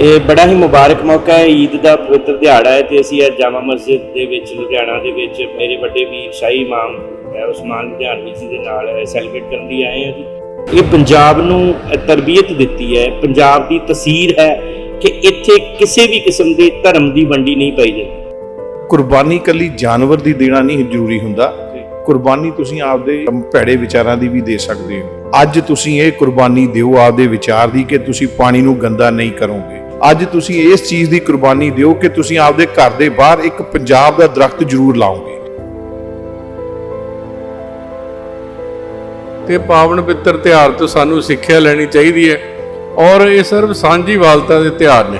ਇਹ ਬੜਾ ਹੀ ਮੁਬਾਰਕ ਮੌਕਾ ਹੈ ਈਦ ਦਾ ਪਵਿੱਤਰ ਦਿਹਾੜਾ ਹੈ ਤੇ ਅਸੀਂ ਅੱਜ ਜਾਮਾ ਮਸਜਿਦ ਦੇ ਵਿੱਚ ਲੁਧਿਆਣਾ ਦੇ ਵਿੱਚ ਮੇਰੇ ਵੱਡੇ ਵੀਰ ਸ਼ਾਹੀ ਇਮਾਮ ਉਸਮਾਨ ਲੁਧਿਆਣਵੀ ਜੀ ਦੇ ਨਾਲ ਸੈਲੀਬ੍ਰੇਟ ਕਰਨ ਲਈ ਆਏ ਹਾਂ ਜੀ। ਇਹ ਪੰਜਾਬ ਨੂੰ ਤਰਬੀਅਤ ਦਿੱਤੀ ਹੈ ਪੰਜਾਬ ਦੀ ਤਸਵੀਰ ਹੈ ਕਿ ਇੱਥੇ ਕਿਸੇ ਵੀ ਕਿਸਮ ਦੇ ਧਰਮ ਦੀ ਵੰਡੀ ਨਹੀਂ ਪਾਈ ਜਾਂਦੀ। ਕੁਰਬਾਨੀ ਕੱਲੀ ਜਾਨਵਰ ਦੀ ਦੇਣਾ ਨਹੀਂ ਜ਼ਰੂਰੀ ਹੁੰਦਾ। ਕੁਰਬਾਨੀ ਤੁਸੀਂ ਆਪਦੇ ਭੈੜੇ ਵਿਚਾਰਾਂ ਦੀ ਵੀ ਦੇ ਸਕਦੇ ਹੋ। ਅੱਜ ਤੁਸੀਂ ਇਹ ਕੁਰਬਾਨੀ ਦਿਓ ਆਪਦੇ ਵਿਚਾਰ ਦੀ ਕਿ ਤੁਸੀਂ ਪਾਣੀ ਨੂੰ ਗੰਦਾ ਨਹੀਂ ਕਰੋਗੇ। ਅੱਜ ਤੁਸੀਂ ਇਸ ਚੀਜ਼ ਦੀ ਕੁਰਬਾਨੀ ਦਿਓ ਕਿ ਤੁਸੀਂ ਆਪਦੇ ਘਰ ਦੇ ਬਾਹਰ ਇੱਕ ਪੰਜਾਬ ਦਾ ਦਰਖਤ ਜ਼ਰੂਰ ਲਾਓਗੇ। ਤੇ ਪਾਵਨ ਪਿੱਤਰ ਤਿਉਹਾਰ ਤੋਂ ਸਾਨੂੰ ਸਿੱਖਿਆ ਲੈਣੀ ਚਾਹੀਦੀ ਹੈ ਔਰ ਇਹ ਸਰਬ ਸਾਂਝੀਵਾਲਤਾ ਦੇ ਤਿਉਹਾਰ ਨੇ।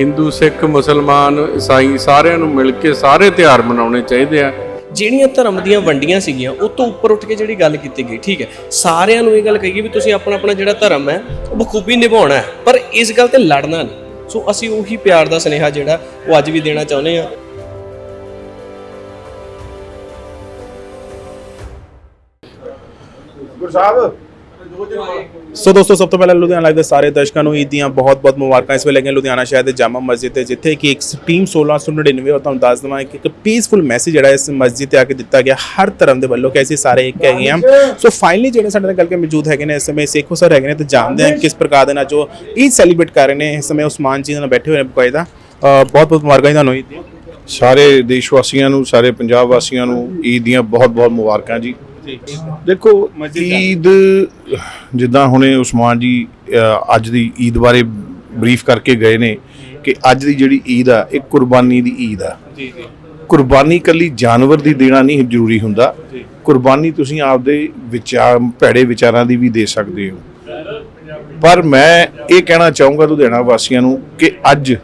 ਹਿੰਦੂ, ਸਿੱਖ, ਮੁਸਲਮਾਨ, ਈਸਾਈ ਸਾਰਿਆਂ ਨੂੰ ਮਿਲ ਕੇ ਸਾਰੇ ਤਿਉਹਾਰ ਮਨਾਉਣੇ ਚਾਹੀਦੇ ਆ। ਜਿਹੜੀਆਂ ਧਰਮ ਦੀਆਂ ਵੰਡੀਆਂ ਸੀਗੀਆਂ, ਉਹ ਤੋਂ ਉੱਪਰ ਉੱਠ ਕੇ ਜਿਹੜੀ ਗੱਲ ਕੀਤੀ ਗਈ, ਠੀਕ ਹੈ। ਸਾਰਿਆਂ ਨੂੰ ਇਹ ਗੱਲ ਕਹੀਏ ਵੀ ਤੁਸੀਂ ਆਪਣਾ ਆਪਣਾ ਜਿਹੜਾ ਧਰਮ ਹੈ, ਉਹ ਬਖੂਬੀ ਨਿਭਾਉਣਾ ਹੈ, ਪਰ ਇਸ ਗੱਲ ਤੇ ਲੜਨਾ ਨਹੀਂ। ਸੋ ਅਸੀਂ ਉਹੀ ਪਿਆਰ ਦਾ ਸਨੇਹਾ ਜਿਹੜਾ ਉਹ ਅੱਜ ਵੀ ਦੇਣਾ ਚਾਹੁੰਦੇ ਹਾਂ। ਸੋ ਦੋਸਤੋ ਸਭ ਤੋਂ ਪਹਿਲਾਂ ਲੁਧਿਆਣਾ ਲਾਈਵ ਦੇ ਸਾਰੇ ਦਰਸ਼ਕਾਂ ਨੂੰ ਈਦ ਦੀਆਂ ਬਹੁਤ-ਬਹੁਤ ਮੁਬਾਰਕਾਂ। ਇਸ ਵੇਲੇ ਕਿ ਲੁਧਿਆਣਾ ਸ਼ਹਿਰ ਦੇ ਜਾਮਾ ਮਸਜਿਦ ਤੇ ਜਿੱਥੇ ਕਿ ਇੱਕ ਟੀਮ 1699 ਉਹ ਤੁਹਾਨੂੰ ਦੱਸ ਦਵਾਂ ਕਿ ਇੱਕ ਪੀਸਫੁਲ ਮੈਸੇਜ ਜਿਹੜਾ ਇਸ ਮਸਜਿਦ ਤੇ ਆ ਕੇ ਦਿੱਤਾ ਗਿਆ ਹਰ ਧਰਮ ਦੇ ਵੱਲੋਂ ਕਿ ਅਸੀਂ ਸਾਰੇ ਇੱਕ ਹੈਗੇ ਹਾਂ। ਸੋ ਫਾਈਨਲੀ ਜਿਹੜੇ ਸਾਡੇ ਨਾਲ ਗੱਲ ਕੇ ਮੌਜੂਦ ਹੈਗੇ ਨੇ ਇਸ ਸਮੇਂ ਸੇਖੋ ਸਰ ਹੈਗੇ ਨੇ ਤੇ ਜਾਣਦੇ ਹਾਂ ਕਿਸ ਪ੍ਰਕਾਰ ਦੇ ਨਾਲ ਜੋ ਈਦ ਸੈਲੀਬ੍ਰੇਟ ਕਰ ਰਹੇ ਨੇ। ਇਸ ਸਮੇਂ ਉਸਮਾਨ ਜੀ ਨਾਲ ਬੈਠੇ ਹੋਏ ਨੇ ਬਕਾਇਦਾ। ਬਹੁਤ-ਬਹੁਤ ਮੁਬਾਰਕਾਂ ਜੀ ਤੁਹਾਨੂੰ ਈਦ ਦੀਆਂ। ਸਾਰੇ ਦੇਸ਼ ਵਾਸੀਆਂ ਨੂੰ ਸਾਰੇ ਪੰਜਾਬ ਵਾਸੀਆਂ ਨੂੰ ਈਦ ਦੀਆਂ ਬਹੁਤ-ਬਹੁਤ ਮੁਬਾਰਕਾਂ ਜੀ। ਦੇਖੋ ਈਦ ਜਿੱਦਾਂ ਹੁਣੇ ਉਸਮਾਨ ਜੀ ਅੱਜ ਦੀ ਈਦ ਬਾਰੇ ਬਰੀਫ ਕਰਕੇ ਗਏ ਨੇ ਕਿ ਅੱਜ ਦੀ ਜਿਹੜੀ ਈਦ ਆ ਇਹ ਕੁਰਬਾਨੀ ਦੀ ਈਦ ਆ। ਕੁਰਬਾਨੀ ਕੱਲੀ ਜਾਨਵਰ ਦੀ ਦੇਣਾ ਨਹੀਂ ਜ਼ਰੂਰੀ ਹੁੰਦਾ। ਕੁਰਬਾਨੀ ਤੁਸੀਂ ਆਪਦੇ ਵਿਚਾਰ ਭੈੜੇ ਵਿਚਾਰਾਂ ਦੀ ਵੀ ਦੇ ਸਕਦੇ ਹੋ। ਪਰ ਮੈਂ ਇਹ ਕਹਿਣਾ ਚਾਹੂੰਗਾ ਲੁਧਿਆਣਾ ਵਾਸੀਆਂ ਨੂੰ ਕਿ ਅੱਜ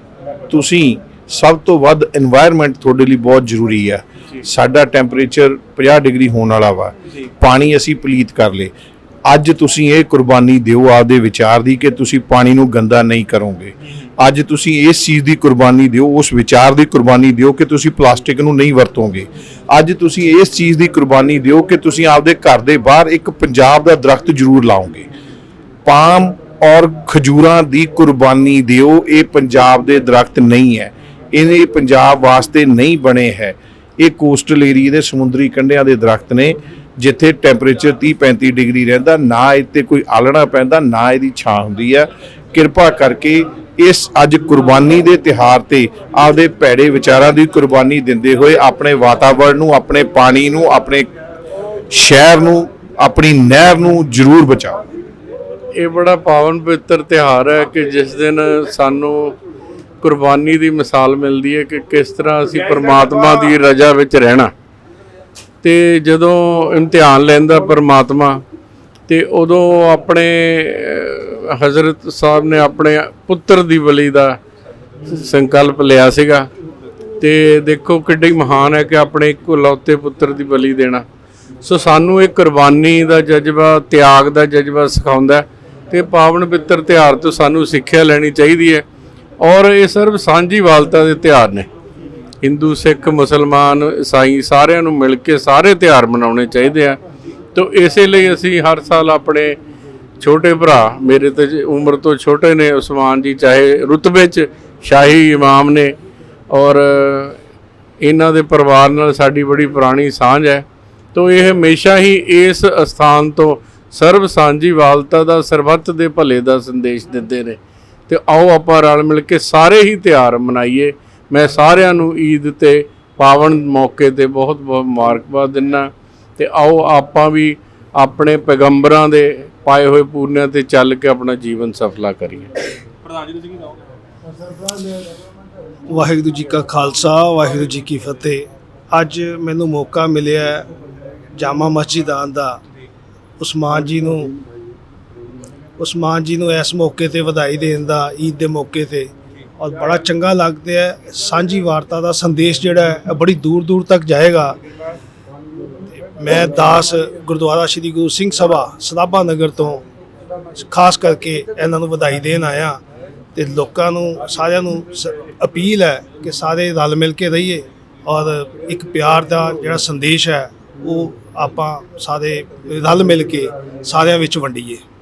ਤੁਸੀਂ ਸਭ ਤੋਂ ਵੱਧ এনवायरमेंट ਤੁਹਾਡੇ ਲਈ ਬਹੁਤ ਜ਼ਰੂਰੀ ਆ। ਸਾਡਾ ਟੈਂਪਰੇਚਰ 50 ਡਿਗਰੀ ਹੋਣ ਵਾਲਾ ਵਾ। ਪਾਣੀ ਅਸੀਂ ਪਲੀਤ ਕਰ ਲੇ ਅੱਜ ਤੁਸੀਂ ਇਹ ਕੁਰਬਾਨੀ ਦਿਓ ਆਪਦੇ ਵਿਚਾਰ ਦੀ ਕਿ ਤੁਸੀਂ ਪਾਣੀ ਨੂੰ ਗੰਦਾ ਨਹੀਂ ਕਰੋਗੇ। ਅੱਜ ਤੁਸੀਂ ਇਸ ਚੀਜ਼ ਦੀ ਕੁਰਬਾਨੀ ਦਿਓ ਉਸ ਵਿਚਾਰ ਦੀ ਕੁਰਬਾਨੀ ਦਿਓ ਕਿ ਤੁਸੀਂ ਪਲਾਸਟਿਕ ਨੂੰ ਨਹੀਂ ਵਰਤੋਗੇ। ਅੱਜ ਤੁਸੀਂ ਇਸ ਚੀਜ਼ ਦੀ ਕੁਰਬਾਨੀ ਦਿਓ ਕਿ ਤੁਸੀਂ ਆਪਦੇ ਘਰ ਦੇ ਬਾਹਰ ਇੱਕ ਪੰਜਾਬ ਦਾ ਦਰਖਤ ਜ਼ਰੂਰ ਲਾਓਗੇ। ਪਾਮ ਔਰ ਖਜੂਰਾਂ ਦੀ ਕੁਰਬਾਨੀ ਦਿਓ ਇਹ ਪੰਜਾਬ ਦੇ ਦਰਖਤ ਨਹੀਂ ਹੈ। ਇਹ ਪੰਜਾਬ ਵਾਸਤੇ ਨਹੀਂ ਬਣੇ ਹੈ। ਇਹ ਕੋਸਟਲ ਏਰੀਆ ਦੇ ਸਮੁੰਦਰੀ ਕੰਢਿਆਂ ਦੇ ਦਰਖਤ ਨੇ, ਜਿੱਥੇ ਟੈਂਪਰੇਚਰ 30 35 ਡਿਗਰੀ ਰਹਿੰਦਾ, ਨਾ ਇੱਥੇ ਕੋਈ ਆਲਣਾ ਪੈਂਦਾ, ਨਾ ਇਹਦੀ ਛਾਂ ਹੁੰਦੀ ਹੈ ਕਿਰਪਾ ਕਰਕੇ ਇਸ ਅੱਜ ਕੁਰਬਾਨੀ ਦੇ ਤਿਹਾਰ ਤੇ ਆਪਦੇ ਭੈੜੇ ਵਿਚਾਰਾਂ ਦੀ ਕੁਰਬਾਨੀ ਦਿੰਦੇ ਹੋਏ ਆਪਣੇ ਵਾਤਾਵਰਣ ਨੂੰ, ਆਪਣੇ ਪਾਣੀ ਨੂੰ, ਆਪਣੇ ਸ਼ਹਿਰ ਨੂੰ, ਆਪਣੀ ਨਹਿਰ ਨੂੰ ਜ਼ਰੂਰ ਬਚਾਓ। ਇਹ ਬੜਾ ਪਾਵਨ ਪਵਿੱਤਰ ਤਿਉਹਾਰ ਹੈ ਕਿ ਜਿਸ ਦਿਨ ਸਾਨੂੰ ਕੁਰਬਾਨੀ ਦੀ ਮਿਸਾਲ ਮਿਲਦੀ ਹੈ ਕਿ ਕਿਸ ਤਰ੍ਹਾਂ ਅਸੀਂ ਪਰਮਾਤਮਾ ਦੀ ਰਜ਼ਾ ਵਿੱਚ ਰਹਿਣਾ। ਤੇ ਜਦੋਂ ਇਮਤਿਹਾਨ ਲੈਂਦਾ ਪਰਮਾਤਮਾ ਤੇ ਉਦੋਂ ਆਪਣੇ ਹਜ਼ਰਤ ਸਾਹਿਬ ਨੇ ਆਪਣੇ ਪੁੱਤਰ ਦੀ ਬਲੀ ਦਾ ਸੰਕਲਪ ਲਿਆ ਸੀਗਾ। ਤੇ ਦੇਖੋ ਕਿੱਡੀ ਮਹਾਨ ਹੈ ਕਿ ਆਪਣੇ ਇਕਲੌਤੇ ਪੁੱਤਰ ਦੀ ਬਲੀ ਦੇਣਾ। ਸੋ ਸਾਨੂੰ ਇਹ ਕੁਰਬਾਨੀ ਦਾ ਜਜ਼ਬਾ ਤਿਆਗ ਦਾ ਜਜ਼ਬਾ ਸਿਖਾਉਂਦਾ ਤੇ ਪਾਵਨ ਪਿੱਤਰ ਤਿਉਹਾਰ ਤੋਂ ਸਾਨੂੰ ਸਿੱਖਿਆ ਲੈਣੀ ਚਾਹੀਦੀ ਹੈ। ਔਰ ਇਹ ਸਰਬ ਸਾਂਝੀਵਾਲਤਾ ਦੇ ਤਿਉਹਾਰ ਨੇ। ਹਿੰਦੂ, ਸਿੱਖ, ਮੁਸਲਮਾਨ, ਈਸਾਈ ਸਾਰਿਆਂ ਨੂੰ ਮਿਲ ਕੇ ਸਾਰੇ ਤਿਉਹਾਰ ਮਨਾਉਣੇ ਚਾਹੀਦੇ ਆ। ਤੋ ਇਸੇ ਲਈ ਅਸੀਂ ਹਰ ਸਾਲ ਆਪਣੇ ਛੋਟੇ ਭਰਾ, ਮੇਰੇ ਤੇ ਜ- ਉਮਰ ਤੋਂ ਛੋਟੇ ਨੇ, ਉਸਮਾਨ ਜੀ, ਚਾਹੇ ਰੁਤਬੇ 'ਚ ਸ਼ਾਹੀ ਇਮਾਮ ਨੇ ਔਰ ਇਹਨਾਂ ਦੇ ਪਰਿਵਾਰ ਨਾਲ ਸਾਡੀ ਬੜੀ ਪੁਰਾਣੀ ਸਾਂਝ ਹੈ। ਤੋ ਇਹ ਹਮੇਸ਼ਾ ਹੀ ਇਸ ਅਸਥਾਨ ਤੋਂ ਸਰਬ ਸਾਂਝੀ ਵਾਲਤਾ ਦਾ ਸਰਬੱਤ ਦੇ ਭਲੇ ਦਾ ਸੰਦੇਸ਼ ਦਿੰਦੇ ਨੇ। ਤੇ ਆਓ ਆਪਾਂ ਰਲ ਮਿਲ ਕੇ ਸਾਰੇ ਹੀ ਤਿਉਹਾਰ ਮਨਾਈਏ। ਮੈਂ ਸਾਰਿਆਂ ਨੂੰ ਈਦ ਤੇ ਪਾਵਨ ਮੌਕੇ ਤੇ ਬਹੁਤ ਬਹੁਤ ਮੁਬਾਰਕਬਾਦ ਦਿੰਦਾ। ਤੇ ਆਓ ਆਪਾਂ ਵੀ ਆਪਣੇ ਪੈਗੰਬਰਾਂ ਦੇ ਪਾਏ ਹੋਏ ਪੂਰਨਿਆਂ ਤੇ ਚੱਲ ਕੇ ਆਪਣਾ ਜੀਵਨ ਸਫਲਾ ਕਰੀਏ। ਵਾਹਿਗੁਰੂ ਜੀ ਕਾ ਖਾਲਸਾ ਵਾਹਿਗੁਰੂ ਜੀ ਕੀ ਫਤਿਹ। ਅੱਜ ਮੈਨੂੰ ਮੌਕਾ ਮਿਲਿਆ ਜਾਮਾ ਮਸਜਿਦ ਆਉਣ ਦਾ। ਉਸਮਾਨ ਜੀ ਨੂੰ ਉਸਮਾਨ ਜੀ ਨੂੰ ਇਸ ਮੌਕੇ ਤੇ ਵਧਾਈ ਦੇਣ ਦਾ, ਈਦ ਦੇ ਮੌਕੇ ਤੇ। ਔਰ ਬੜਾ ਚੰਗਾ ਲੱਗਦਾ ਹੈ, ਸਾਂਝੀ ਵਾਰਤਾ ਦਾ ਸੰਦੇਸ਼ ਜਿਹੜਾ ਹੈ ਬੜੀ ਦੂਰ ਦੂਰ ਤੱਕ ਜਾਏਗਾ। ਮੈਂ ਦਾਸ ਗੁਰਦੁਆਰਾ ਸ੍ਰੀ ਗੁਰੂ ਸਿੰਘ ਸਭਾ ਸਦਾਬਾ ਨਗਰ ਤੋਂ ਖਾਸ ਕਰਕੇ ਇਹਨਾਂ ਨੂੰ ਵਧਾਈ ਦੇਣ ਆਇਆ ਤੇ ਲੋਕਾਂ ਨੂੰ, ਸਾਰਿਆਂ ਨੂੰ ਸ- ਅਪੀਲ ਹੈ ਕਿ ਸਾਰੇ ਰਲ ਮਿਲ ਕੇ ਰਹੀਏ ਔਰ ਇੱਕ ਪਿਆਰ ਦਾ ਜਿਹੜਾ ਸੰਦੇਸ਼ ਹੈ, ਉਹ ਆਪਾਂ ਸਾਰੇ ਰਲ ਮਿਲ ਕੇ ਸਾਰਿਆਂ ਵਿੱਚ ਵੰਡੀਏ।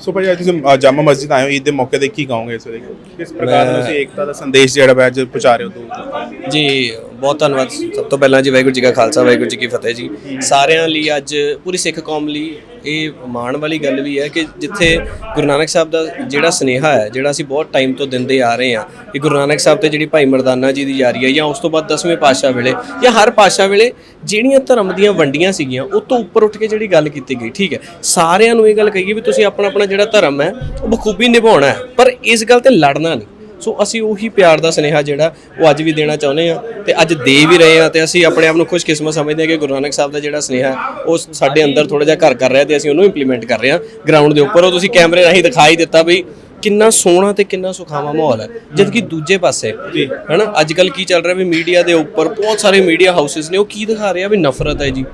ਸੋ ਭਾਈ ਅੱਜ ਤੁਸੀਂ ਜਾਮਾ ਮਸਜਿਦ ਆਏ ਹੋ ਈਦ ਦੇ ਮੌਕੇ ਤੇ ਕੀ ਕਹੋਗੇ ਇਸ ਵੇਲੇ? ਕਿਸ ਪ੍ਰਕਾਰ ਦਾ ਤੁਸੀਂ ਏਕਤਾ ਦਾ ਸੰਦੇਸ਼ ਜਿਹੜਾ ਅੱਜ ਪਹੁੰਚਾ ਰਹੇ ਹੋ ਦੂਰ ਜੀ ਬਹੁਤ ਧੰਨਵਾਦ। ਸਭ ਤੋਂ ਪਹਿਲਾਂ ਜੀ ਵਾਹਿਗੁਰੂ ਜੀ ਕਾ ਖਾਲਸਾ ਵਾਹਿਗੁਰੂ ਜੀ ਕੀ ਫਤਿਹ ਜੀ। ਸਾਰਿਆਂ ਲਈ ਅੱਜ ਪੂਰੀ ਸਿੱਖ ਕੌਮ ਲਈ ਇਹ ਮਾਣ ਵਾਲੀ ਗੱਲ ਵੀ ਹੈ ਕਿ ਜਿੱਥੇ ਗੁਰੂ ਨਾਨਕ ਸਾਹਿਬ ਦਾ ਜਿਹੜਾ ਸਨੇਹਾ ਹੈ ਜਿਹੜਾ ਅਸੀਂ ਬਹੁਤ ਟਾਈਮ ਤੋਂ ਦਿੰਦੇ ਆ ਰਹੇ ਹਾਂ ਕਿ ਗੁਰੂ ਨਾਨਕ ਸਾਹਿਬ ਤੇ ਜਿਹੜੀ ਭਾਈ ਮਰਦਾਨਾ ਜੀ ਦੀ ਯਾਰੀ ਹੈ ਜਾਂ ਉਸ ਤੋਂ ਬਾਅਦ ਦਸਵੇਂ ਪਾਤਸ਼ਾਹ ਵੇਲੇ ਜਾਂ ਹਰ ਪਾਤਸ਼ਾਹ ਵੇਲੇ ਜਿਹੜੀਆਂ ਧਰਮ ਦੀਆਂ ਵੰਡੀਆਂ ਸੀਗੀਆਂ ਉਹ ਤੋਂ ਉੱਪਰ ਉੱਠ ਕੇ ਜਿਹੜੀ ਗੱਲ ਕੀਤੀ ਗਈ ਠੀਕ ਹੈ। ਸਾਰਿਆਂ ਨੂੰ ਇਹ ਗੱਲ ਕਹੀਏ ਵੀ ਤੁਸੀਂ ਆਪਣਾ ਆਪਣਾ ਜਿਹੜਾ ਧਰਮ ਹੈ ਉਹ ਬਖੂਬੀ ਨਿਭਾਉਣਾ ਹੈ ਪਰ ਇਸ ਗੱਲ ਤੇ ਲੜਨਾ ਨਹੀਂ। ਸੋ ਅਸੀਂ ਉਹੀ ਪਿਆਰ ਦਾ ਸਨੇਹਾ ਜਿਹੜਾ ਉਹ ਅੱਜ ਵੀ ਦੇਣਾ ਚਾਹੁੰਦੇ ਆ ਤੇ ਅੱਜ ਦੇ ਵੀ ਰਹੇ ਆ ਤੇ ਅਸੀਂ ਆਪਣੇ ਆਪ ਨੂੰ ਖੁਸ਼ਕਿਸਮਤ ਸਮਝਦੇ ਆ ਕਿ ਗੁਰੂ ਨਾਨਕ ਸਾਹਿਬ ਦਾ ਜਿਹੜਾ ਸਨੇਹਾ ਉਹ ਸਾਡੇ ਅੰਦਰ ਥੋੜਾ ਜਿਹਾ ਘਰ ਕਰ ਰਿਹਾ ਤੇ ਅਸੀਂ ਉਹਨੂੰ ਇੰਪਲੀਮੈਂਟ ਕਰ ਰਹੇ ਆ ਗਰਾਊਂਡ ਦੇ ਉੱਪਰ ਉਹ ਤੁਸੀਂ ਕੈਮਰੇ ਰਾਹੀਂ ਦਿਖਾਈ ਦਿੱਤਾ ਬਈ ਕਿੰਨਾ ਸੋਹਣਾ ਤੇ ਕਿੰਨਾ ਸੁਖਾਵਾਂ ਮਾਹੌਲ ਹੈ। ਜਦ ਕਿ ਦੂਜੇ ਪਾਸੇ ਹਨਾ ਅੱਜ ਕੱਲ ਕੀ ਚੱਲ ਰਿਹਾ ਵੀ ਮੀਡੀਆ ਦੇ ਉੱਪਰ ਬਹੁਤ ਸਾਰੇ ਮੀਡੀਆ ਹਾਊਸਸ ਨੇ ਉਹ ਕੀ ਦਿਖਾ ਰਹੇ ਆ ਵੀ ਨਫ਼ਰਤ ਹੈ ਜੀ।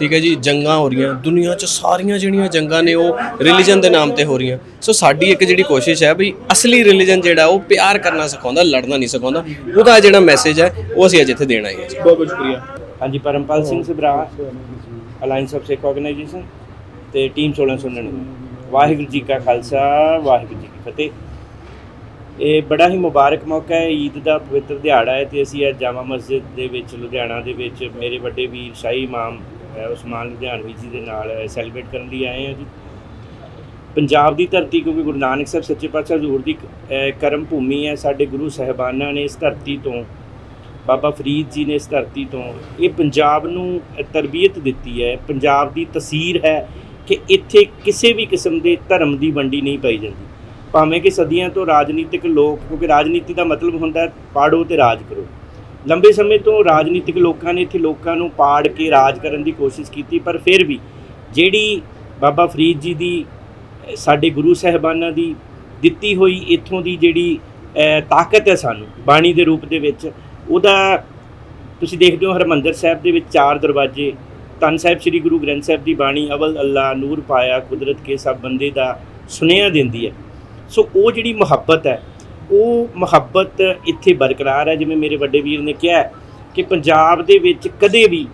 ਠੀਕ ਹੈ ਜੀ, ਜੰਗਾਂ ਹੋ ਰਹੀਆਂ, ਦੁਨੀਆ 'ਚ ਸਾਰੀਆਂ ਜਿਹੜੀਆਂ ਜੰਗਾਂ ਨੇ ਉਹ ਰਿਲੀਜਨ ਦੇ ਨਾਮ ਤੇ ਹੋ ਰਹੀਆਂ। ਸੋ ਸਾਡੀ ਇੱਕ ਜਿਹੜੀ ਕੋਸ਼ਿਸ਼ ਹੈ ਵੀ ਅਸਲੀ ਰਿਲੀਜਨ ਜਿਹੜਾ ਉਹ ਪਿਆਰ ਕਰਨਾ ਸਿਖਾਉਂਦਾ, ਲੜਨਾ ਨਹੀਂ ਸਿਖਾਉਂਦਾ। ਉਹਦਾ ਜਿਹੜਾ ਮੈਸੇਜ ਹੈ, ਉਹ ਅਸੀਂ ਅੱਜ ਇੱਥੇ ਦੇਣਾ ਹੈ ਜੀ। ਬਹੁਤ ਬਹੁਤ ਸ਼ੁਕਰੀਆ। ਹਾਂਜੀ, Parampal Singh Sabra alliance of Sikh organization ਤੇ ਟੀਮ 1699 ਵਾਹਿਗੁਰੂ ਜੀ ਕਾ ਖਾਲਸਾ, ਵਾਹਿਗੁਰੂ ਜੀ ਕੀ ਫਤਿਹ। ਇਹ ਬੜਾ ਹੀ ਮੁਬਾਰਕ ਮੌਕਾ ਹੈ, ਈਦ ਦਾ ਪਵਿੱਤਰ ਦਿਹਾੜਾ ਹੈ ਤੇ ਅਸੀਂ ਅੱਜ ਜਾਮਾ ਮਸਜਿਦ ਦੇ ਵਿੱਚ, ਲੁਧਿਆਣਾ ਦੇ ਵਿੱਚ ਮੇਰੇ ਵੱਡੇ ਵੀਰ ਸ਼ਾਹੀ ਇਮਾਮ ਉਸਮਾਨ ਲੁਧਿਆਣਵੀ ਜੀ ਦੇ ਨਾਲ ਸੈਲੀਬ੍ਰੇਟ ਕਰਨ ਲਈ ਆਏ ਹਾਂ ਜੀ। ਪੰਜਾਬ ਦੀ ਧਰਤੀ, ਕਿਉਂਕਿ ਗੁਰੂ ਨਾਨਕ ਸਾਹਿਬ ਸੱਚੇ ਪਾਤਸ਼ਾਹ ਹਜ਼ੂਰ ਦੀ ਕਰਮ ਭੂਮੀ ਹੈ। ਸਾਡੇ ਗੁਰੂ ਸਾਹਿਬਾਨਾਂ ਨੇ ਇਸ ਧਰਤੀ ਤੋਂ, ਬਾਬਾ ਫਰੀਦ ਜੀ ਨੇ ਇਸ ਧਰਤੀ ਤੋਂ, ਇਹ ਪੰਜਾਬ ਨੂੰ ਤਰਬੀਅਤ ਦਿੱਤੀ ਹੈ। ਪੰਜਾਬ ਦੀ ਤਸਵੀਰ ਹੈ ਕਿ ਇੱਥੇ ਕਿਸੇ ਵੀ ਕਿਸਮ ਦੇ ਧਰਮ ਦੀ ਵੰਡੀ ਨਹੀਂ ਪਾਈ ਜਾਂਦੀ। ਭਾਵੇਂ ਕਿ ਸਦੀਆਂ ਤੋਂ ਰਾਜਨੀਤਿਕ ਲੋਕ, ਕਿਉਂਕਿ ਰਾਜਨੀਤੀ ਦਾ ਮਤਲਬ ਹੁੰਦਾ ਹੈ, ਪਾੜੋ ਤੇ ਰਾਜ ਕਰੋ। ਲੰਬੇ ਸਮੇਂ ਤੋਂ ਰਾਜਨੀਤਿਕ ਲੋਕਾਂ ਨੇ ਇੱਥੇ ਲੋਕਾਂ ਨੂੰ ਪਾੜ ਕੇ ਰਾਜ ਕਰਨ ਦੀ ਕੋਸ਼ਿਸ਼ ਕੀਤੀ, ਪਰ ਫਿਰ ਵੀ ਜਿਹੜੀ ਬਾਬਾ ਫਰੀਦ ਜੀ ਦੀ ਸਾਡੇ ਗੁਰੂ ਸਾਹਿਬਾਨਾਂ ਦੀ ਦਿੱਤੀ ਹੋਈ ਇੱਥੋਂ ਦੀ ਜਿਹੜੀ ਤਾਕਤ ਹੈ ਸਾਨੂੰ, ਬਾਣੀ ਦੇ ਰੂਪ ਦੇ ਵਿੱਚ, ਉਹਦਾ ਤੁਸੀਂ ਦੇਖਦੇ ਹੋ ਹਰਮੰਦਰ ਸਾਹਿਬ ਦੇ ਵਿੱਚ ਚਾਰ ਦਰਵਾਜ਼ੇ, ਧੰਨ ਸਾਹਿਬ ਸ੍ਰੀ ਗੁਰੂ ਗ੍ਰੰਥ ਸਾਹਿਬ ਦੀ ਬਾਣੀ, ਅਵਲ, ਅੱਲਾ, ਨੂਰ ਪਾਇਆ, ਕੁਦਰਤ ਕੇ ਸਭ ਬੰਦੇ ਦਾ ਸੁਨੇਹਾ ਦਿੰਦੀ ਹੈ। ਸੋ ਉਹ ਜਿਹੜੀ ਮੁਹੱਬਤ ਹੈ ਉਹ ਮੁਹੱਬਤ ਇੱਥੇ ਬਰਕਰਾਰ ਹੈ, ਜਿਵੇਂ ਮੇਰੇ ਵੱਡੇ ਵੀਰ ਨੇ ਕਿਹਾ ਕਿ ਪੰਜਾਬ ਦੇ ਵਿੱਚ ਕਦੇ ਵੀ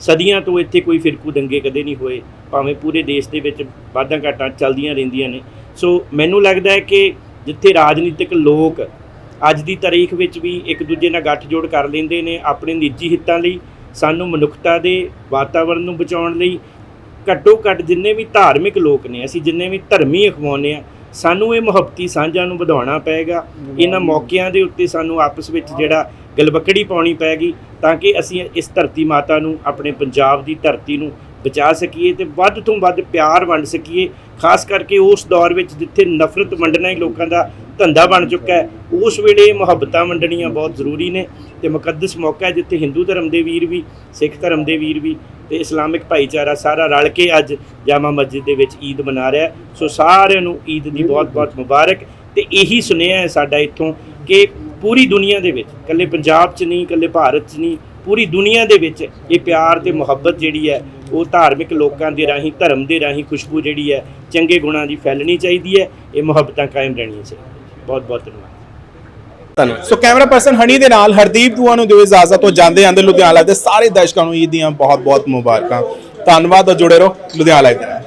ਸਦੀਆਂ ਤੋਂ ਇੱਥੇ ਕੋਈ ਫਿਰਕੂ ਦੰਗੇ ਕਦੇ ਨਹੀਂ ਹੋਏ, ਭਾਵੇਂ ਪੂਰੇ ਦੇਸ਼ ਦੇ ਵਿੱਚ ਵਾਧਾਂ ਘਾਟਾਂ ਚੱਲਦੀਆਂ ਰਹਿੰਦੀਆਂ ਨੇ। ਸੋ ਮੈਨੂੰ ਲੱਗਦਾ ਹੈ ਕਿ ਜਿੱਥੇ ਰਾਜਨੀਤਿਕ ਲੋਕ ਅੱਜ ਦੀ ਤਾਰੀਖ ਵਿੱਚ ਵੀ ਇੱਕ ਦੂਜੇ ਨਾਲ ਗੱਠਜੋੜ ਕਰ ਲੈਂਦੇ ਨੇ ਆਪਣੇ ਨਿੱਜੀ ਹਿੱਤਾਂ ਲਈ, ਸਾਨੂੰ ਮਨੁੱਖਤਾ ਦੇ ਵਾਤਾਵਰਣ ਨੂੰ ਬਚਾਉਣ ਲਈ, ਘੱਟੋ ਘੱਟ ਜਿੰਨੇ ਵੀ ਧਾਰਮਿਕ ਲੋਕ ਨੇ, ਅਸੀਂ ਜਿੰਨੇ ਵੀ ਧਰਮੀ ਅਖਵਾਉਂਦੇ ਆ ਸਾਨੂੰ ਇਹ ਮੁਹੱਬਤੀ ਸਾਂਝਾਂ ਨੂੰ ਵਧਾਉਣਾ ਪਏਗਾ। ਇਹਨਾਂ ਮੌਕਿਆਂ ਦੇ ਉੱਤੇ ਸਾਨੂੰ ਆਪਸ ਵਿੱਚ ਜਿਹੜਾ ਗਲਬਕੜੀ ਪਾਉਣੀ ਪੈਗੀ ਤਾਂ ਕਿ ਅਸੀਂ ਇਸ ਧਰਤੀ ਮਾਤਾ ਨੂੰ ਆਪਣੇ ਪੰਜਾਬ ਦੀ ਧਰਤੀ ਨੂੰ ਬਚਾ ਸਕੀਏ ਤੇ ਵੱਧ ਤੋਂ ਵੱਧ ਪਿਆਰ ਵੰਡ ਸਕੀਏ। ਖਾਸ ਕਰਕੇ ਉਸ ਦੌਰ ਵਿੱਚ ਜਿੱਥੇ ਨਫ਼ਰਤ ਵੰਡਣਾ ਹੀ ਲੋਕਾਂ ਦਾ ਧੰਦਾ ਬਣ ਚੁੱਕਾ ਹੈ, ਉਸ ਵੇਲੇ ਮੁਹੱਬਤਾਂ ਵੰਡਣੀਆਂ ਬਹੁਤ ਜ਼ਰੂਰੀ ਨੇ ਤੇ ਮੁਕੱਦਸ ਮੌਕਾ ਹੈ ਜਿੱਥੇ ਹਿੰਦੂ ਧਰਮ ਦੇ ਵੀਰ ਵੀ, ਸਿੱਖ ਧਰਮ ਦੇ ਵੀਰ ਵੀ ਤੇ ਇਸਲਾਮਿਕ ਭਾਈਚਾਰਾ ਸਾਰਾ ਰਲ ਕੇ ਅੱਜ ਜਾਮਾ ਮਸਜਿਦ ਦੇ ਵਿੱਚ ਈਦ ਮਨਾ ਰਿਹਾ ਸੋ ਸਾਰਿਆਂ ਨੂੰ ਈਦ ਦੀ ਬਹੁਤ-ਬਹੁਤ ਮੁਬਾਰਕ ਤੇ ਇਹੀ ਸੁਨੇਹਾ ਹੈ ਸਾਡਾ ਇੱਥੋਂ ਕਿ ਪੂਰੀ ਦੁਨੀਆ ਦੇ ਵਿੱਚ, ਇਕੱਲੇ ਪੰਜਾਬ 'ਚ ਨਹੀਂ, ਇਕੱਲੇ ਭਾਰਤ 'ਚ ਨਹੀਂ, ਪੂਰੀ ਦੁਨੀਆ ਦੇ ਵਿੱਚ ਇਹ ਪਿਆਰ ਤੇ ਮੁਹੱਬਤ ਜਿਹੜੀ ਹੈ ਉਹ ਧਾਰਮਿਕ ਲੋਕਾਂ ਦੇ ਰਾਹੀਂ, ਧਰਮ ਦੇ ਰਾਹੀਂ ਖੁਸ਼ਬੂ ਜਿਹੜੀ ਹੈ, ਚੰਗੇ ਗੁਣਾਂ ਦੀ ਫੈਲਣੀ ਚਾਹੀਦੀ ਹੈ, ਇਹ ਮੁਹੱਬਤਾਂ ਕਾਇਮ ਰਹਿਣੀਆਂ ਚਾਹੀਦੀਆਂ। ਬਹੁਤ-ਬਹੁਤ ਧੰਨਵਾਦ। ਧੰਨਵਾਦ। ਸੋ ਕੈਮਰਾ ਪਰਸਨ ਹਣੀ ਦੇ ਨਾਲ ਹਰਦੀਪ ਦੂਆ ਨੂੰ ਦਿਓ ਇਜਾਜ਼ਤ ਤੋਂ ਜਾਂਦੇ ਜਾਂਦੇ ਲੁਧਿਆਣਾ ਦੇ ਸਾਰੇ ਦਰਸ਼ਕਾਂ ਨੂੰ ਈਦ ਦੀਆਂ ਬਹੁਤ ਬਹੁਤ ਮੁਬਾਰਕਾਂ। ਧੰਨਵਾਦ, ਜੁੜੇ ਰਹੋ ਲੁਧਿਆਣਾ ਦੇ ਨਾਲ।